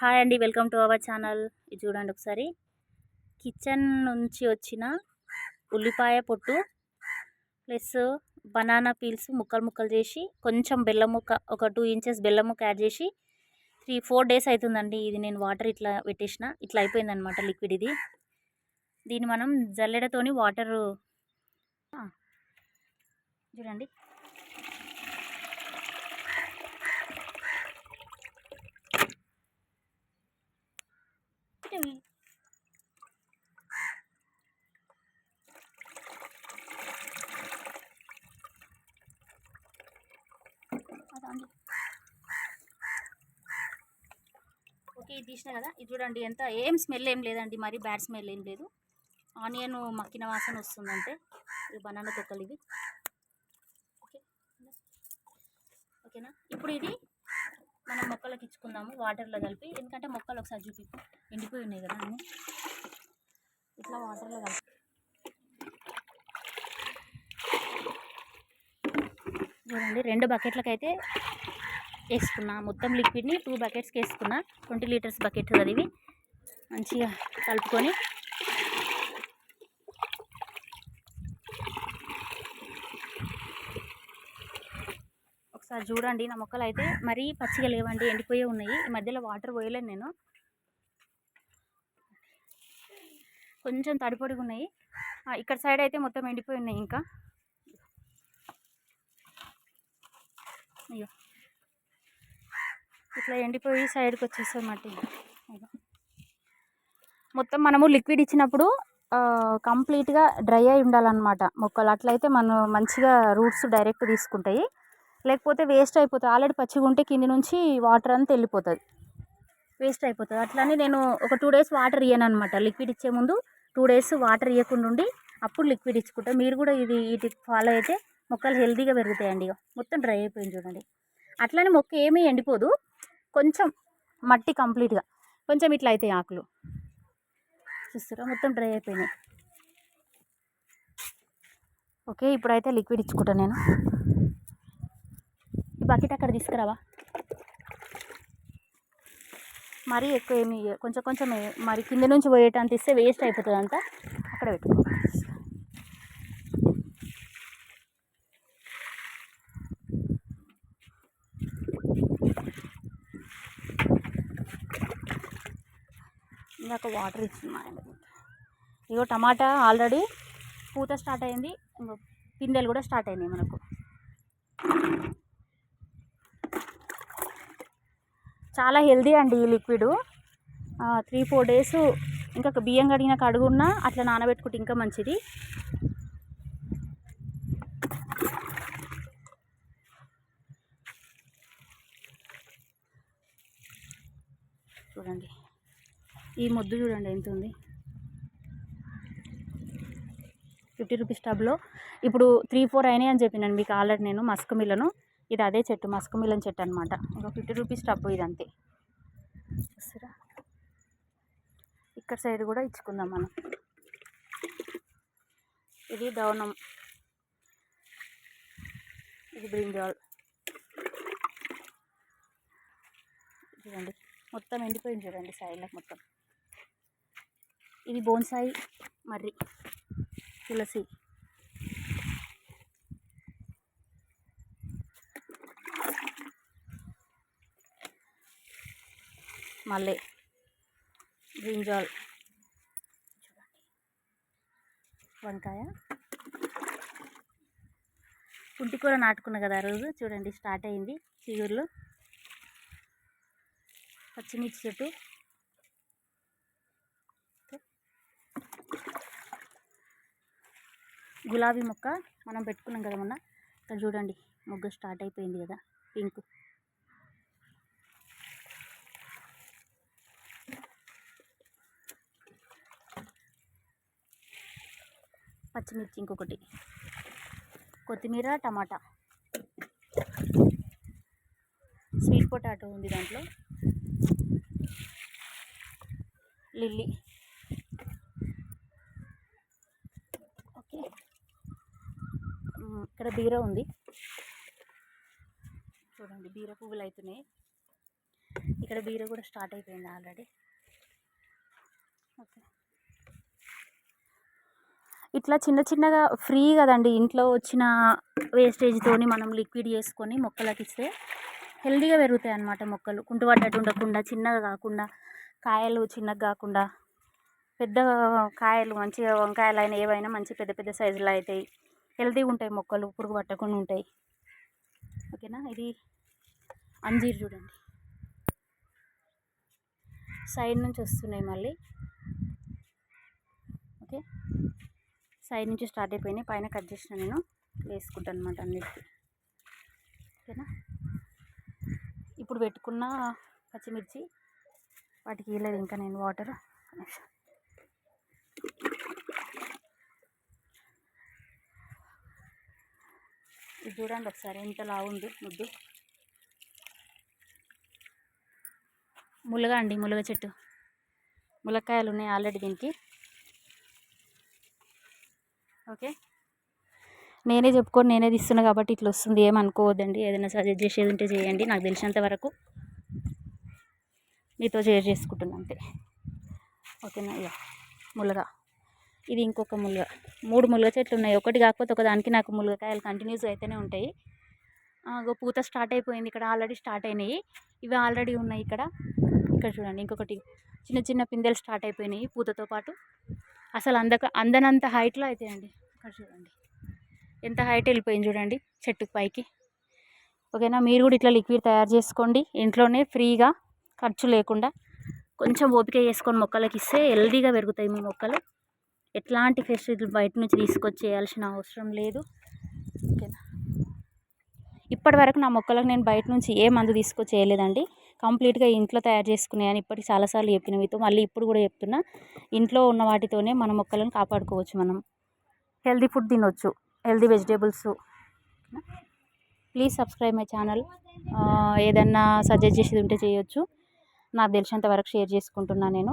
Hi అండి welcome to our channel. ఇది చూడండి ఒకసారి. కిచెన్ నుంచి వచ్చిన ఉల్లిపాయ పొట్టు ప్లస్ బనానా పీల్స్ ముక్కలు ముక్కలు చేసి కొంచెం బెల్లం ముక్క ఒక టూ ఇంచెస్ బెల్లం ముక్క యాడ్ చేసి త్రీ ఫోర్ డేస్ అవుతుందండి ఇది నేను వాటర్ ఇట్లా పెట్టేసిన. ఇట్లా అయిపోయిందనమాట లిక్విడ్ ఇది. దీన్ని మనం జల్లెడతోని వాటర్ చూడండి ఇవి. అదండి. ఓకే ఇది తీసిన కదా? ఇది చూడండి ఎంత ఏం స్మెల్ ఏం లేదండి మరి బ్యాడ్ స్మెల్ ఏం లేదు. ఆనియన్ మక్కిన వాసన వస్తుందంటే ఇవి బనానా తొక్కలు ఇవి. ఓకే ఓకేనా? ఇప్పుడు ఇది మనం మొక్కలకు ఇచ్చుకుందాము వాటర్లో కలిపి. ఎందుకంటే మొక్కలు ఒకసారి చూపి ఎండిపోయి ఉన్నాయి కదా అన్నీ. ఇట్లా వాటర్లో కలిపి. చూడండి రెండు బకెట్లకైతే వేసుకున్నా. మొత్తం లిక్విడ్ని టూ బకెట్స్కి వేసుకున్నా. ట్వంటీ లీటర్స్ బకెట్ అది ఇవి. మంచిగా కలుపుకొని. ఒకసారి చూడండి నా మొక్కలు అయితే మరీ పచ్చిగా లేవండి ఎండిపోయే ఉన్నాయి. ఈ మధ్యలో వాటర్ పోయలేను నేను. కొంచెం తడిపొడిగా ఉన్నాయి. ఇక్కడ సైడ్ అయితే మొత్తం ఎండిపోయి ఉన్నాయి ఇంకా. అయ్యో. ఇట్లా ఎండిపోయి సైడ్కి వచ్చేస్తుంది మట్టి. మొత్తం మనము లిక్విడ్ ఇచ్చినప్పుడు కంప్లీట్గా డ్రై అయి ఉండాలన్నమాట మొక్కలు. అట్లయితే మనం మంచిగా రూట్స్ డైరెక్ట్ తీసుకుంటాయి. లేకపోతే వేస్ట్ అయిపోతుంది ఆల్రెడీ పచ్చిగా ఉంటే కింది నుంచి వాటర్ అంతా వెళ్ళిపోతుంది. వేస్ట్ అయిపోతుంది. అట్లానే నేను ఒక టూ డేస్ వాటర్ ఇయ్యను అనమాట లిక్విడ్ ఇచ్చే ముందు టూ డేస్ వాటర్ ఇవ్వకుండా ఉండి అప్పుడు లిక్విడ్ ఇచ్చుకుంటాం. మీరు కూడా ఇది ఇది ఫాలో అయితే మొక్కలు హెల్తీగా పెరుగుతాయండి ఇక మొత్తం డ్రై అయిపోయింది చూడండి. అట్లనే మొక్క ఏమీ ఎండిపోదు. కొంచెం మట్టి కంప్లీట్గా. కొంచెం ఇట్లా అవుతాయి ఆకులు. చూస్తారా మొత్తం డ్రై అయిపోయినాయి. ఓకే ఇప్పుడైతే లిక్విడ్ ఇచ్చుకుంటా నేను. ఈ బకెట్ అక్కడ తీసుకురావా? మరీ ఎక్కువ ఏమి కొంచెం కొంచెం మరి కింద నుంచి పోయేటంత ఇస్తే వేస్ట్ అయిపోతుంది అంతా అక్కడ పెట్టుకో. ఇందాక వాటర్ ఇచ్చింది ఇగో టమాటా ఆల్రెడీ పూత స్టార్ట్ అయింది. పిందెలు కూడా స్టార్ట్ అయినాయి మనకు. చాలా హెల్దీ అండి ఈ లిక్విడ్ త్రీ ఫోర్ డేస్ ఇంకా బియ్యం కడిగిన కడుగున్నా అట్లా నానబెట్టుకుంటే ఇంకా మంచిది. చూడండి. ఈ మొద్దు చూడండి ఎంత ఉంది? ఫిఫ్టీ రూపీస్ టబ్లో ఇప్పుడు త్రీ ఫోర్ అయినాయి అని చెప్పినాను మీకు ఆల్రెడీ నేను మస్క్ మిల్లను. ఇది అదే చెట్టు మస్క్ మిల్లన్ చెట్టు అనమాట ఇంకా ఫిఫ్టీ రూపీస్ టబ్ ఇది అంతే చూస్తారా ఇక్కడ సైడ్ కూడా ఇచ్చుకుందాం మనం. ఇది దవనం ఇది బ్రింజాల్ చూడండి మొత్తం ఎండిపోయింది చూడండి సైడ్లకు మొత్తం. ఇది బోన్సాయి మర్రి తులసి. మల్లె బ్రింజాల్ వంకాయ. పుంటికూర నాటుకున్న కదా ఆ రోజు. చూడండి స్టార్ట్ అయింది. చిగుర్లు. పచ్చిమిర్చి చెట్టు. గులాబీ మొక్క మనం పెట్టుకున్నాం కదా మొన్న. ఇక్కడ చూడండి మొగ్గ స్టార్ట్ అయిపోయింది కదా పింక్. పచ్చిమిర్చి ఇంకొకటి. కొత్తిమీర టమాటా. స్వీట్ పొటాటో ఉంది దాంట్లో. లిల్లీ ఓకే మ్, ఇక్కడ బీర ఉంది. చూడండి బీర పువ్వులు అవుతున్నాయి ఇక్కడ బీర కూడా స్టార్ట్ అయిపోయింది ఆల్రెడీ. ఓకే. ఇట్లా చిన్న చిన్నగా ఫ్రీ కదండి ఇంట్లో వచ్చిన వేస్టేజ్తోని మనం లిక్విడ్ చేసుకొని మొక్కలకి ఇస్తే హెల్దీగా పెరుగుతాయి అన్నమాట మొక్కలు. కుంటు పడ్డట్టు ఉండకుండా చిన్నగా కాకుండా కాయలు చిన్నగా కాకుండా పెద్ద కాయలు మంచిగా వంకాయలు అయినా ఏవైనా మంచి పెద్ద పెద్ద సైజులో అవుతాయి హెల్తీగా ఉంటాయి మొక్కలు పురుగు పట్టకుండా ఉంటాయి. ఓకేనా? ఇది అంజీర్ చూడండి. సైడ్ నుంచి వస్తున్నాయి మళ్ళీ. ఓకే? సైడ్ నుంచి స్టార్ట్ అయిపోయినాయి. పైన కట్ చేసిన నేను వేసుకుంటాను అనమాట అన్నిటికీ. ఓకేనా? ఇప్పుడు పెట్టుకున్న పచ్చిమిర్చి వాటికి ఇవ్వలేదు ఇంకా నేను వాటర్. ఇది చూడండి ఒకసారి ఎంత లావుంది ముద్దు. ములగ అండి ములగ చెట్టు. ములక్కాయలు ఉన్నాయి ఆల్రెడీ దీనికి. ఓకే. నేనే చెప్పుకొని నేనే తీస్తున్నా కాబట్టి ఇట్లా వస్తుంది ఏమనుకోవద్దండి ఏదైనా సజెస్ట్ చేసేది ఉంటే చేయండి నాకు తెలిసినంత వరకు మీతో షేర్ చేసుకుంటున్నా అంతే. ఓకేనా ఇక ములగ. ఇది ఇంకొక ములగ. మూడు ములగ చెట్లు ఉన్నాయి. ఒకటి కాకపోతే ఒకదానికి నాకు ములగకాయలు కంటిన్యూస్ అయితేనే ఉంటాయి. ఆగో పూత స్టార్ట్ అయిపోయింది. ఇక్కడ ఆల్రెడీ స్టార్ట్ అయినాయి. ఇవి ఆల్రెడీ ఉన్నాయి ఇక్కడ. ఇక్కడ చూడండి. ఇంకొకటి చిన్న చిన్న పిందెలు స్టార్ట్ అయిపోయినాయి పూతతో పాటు. అసలు అందక అందనంత హైట్లో అవుతాయండి ఇక్కడ చూడండి. ఎంత హైట్ వెళ్ళిపోయింది చూడండి చెట్టుకు పైకి. ఓకేనా? మీరు కూడా ఇట్లా లిక్విడ్ తయారు చేసుకోండి. ఇంట్లోనే ఫ్రీగా ఖర్చు లేకుండా కొంచెం ఓపిక చేసుకొని మొక్కలకి ఇస్తే హెల్దీగా పెరుగుతాయి మీ మొక్కలు. ఎట్లాంటి ఫెసిలిటీలు బయట నుంచి తీసుకొచ్చేయాల్సిన అవసరం లేదు. ఓకేనా? ఇప్పటి వరకు నా మొక్కలకు నేను బయట నుంచి ఏ మందు తీసుకొచ్చి చేయలేదండి కంప్లీట్గా ఇంట్లో తయారు చేసుకున్నాయని ఇప్పటికి చాలాసార్లు చెప్పిన మీతో మళ్ళీ ఇప్పుడు కూడా చెప్తున్నా. ఇంట్లో ఉన్న వాటితోనే మన మొక్కలను కాపాడుకోవచ్చు మనం. హెల్దీ ఫుడ్ తినొచ్చు healthy vegetables. Please subscribe my channel. ఏదన్నా సజెస్ట్ చేసేది ఉంటే చేయొచ్చు. నాకు తెలిసినంత వరకు షేర్ చేసుకుంటున్నాను నేను.